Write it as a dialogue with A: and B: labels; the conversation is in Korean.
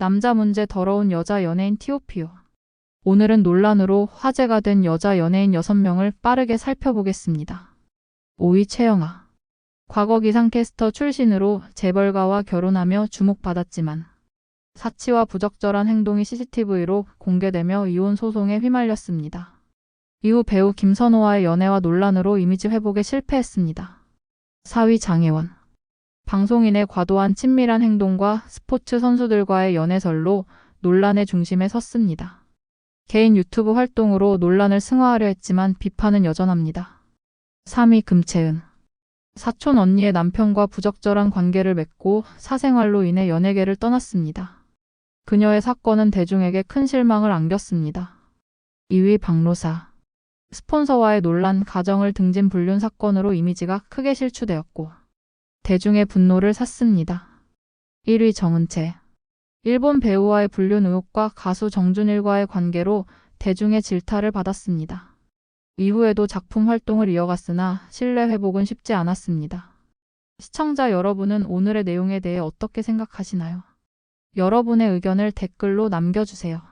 A: 남자 문제 더러운 여자 연예인 티오피오. 오늘은 논란으로 화제가 된 여자 연예인 6명을 빠르게 살펴보겠습니다. 5위 최영아. 과거 기상캐스터 출신으로 재벌가와 결혼하며 주목받았지만 사치와 부적절한 행동이 CCTV로 공개되며 이혼 소송에 휘말렸습니다. 이후 배우 김선호와의 연애와 논란으로 이미지 회복에 실패했습니다. 4위 장혜원. 방송인의 과도한 친밀한 행동과 스포츠 선수들과의 연애설로 논란의 중심에 섰습니다. 개인 유튜브 활동으로 논란을 승화하려 했지만 비판은 여전합니다. 3위 금채은. 사촌 언니의 남편과 부적절한 관계를 맺고 사생활로 인해 연예계를 떠났습니다. 그녀의 사건은 대중에게 큰 실망을 안겼습니다. 2위 박로사. 스폰서와의 논란 가정을 등진 불륜 사건으로 이미지가 크게 실추되었고 대중의 분노를 샀습니다. 1위 정은채. 일본 배우와의 불륜 의혹과 가수 정준일과의 관계로 대중의 질타를 받았습니다. 이후에도 작품 활동을 이어갔으나 신뢰 회복은 쉽지 않았습니다. 시청자 여러분은 오늘의 내용에 대해 어떻게 생각하시나요? 여러분의 의견을 댓글로 남겨주세요.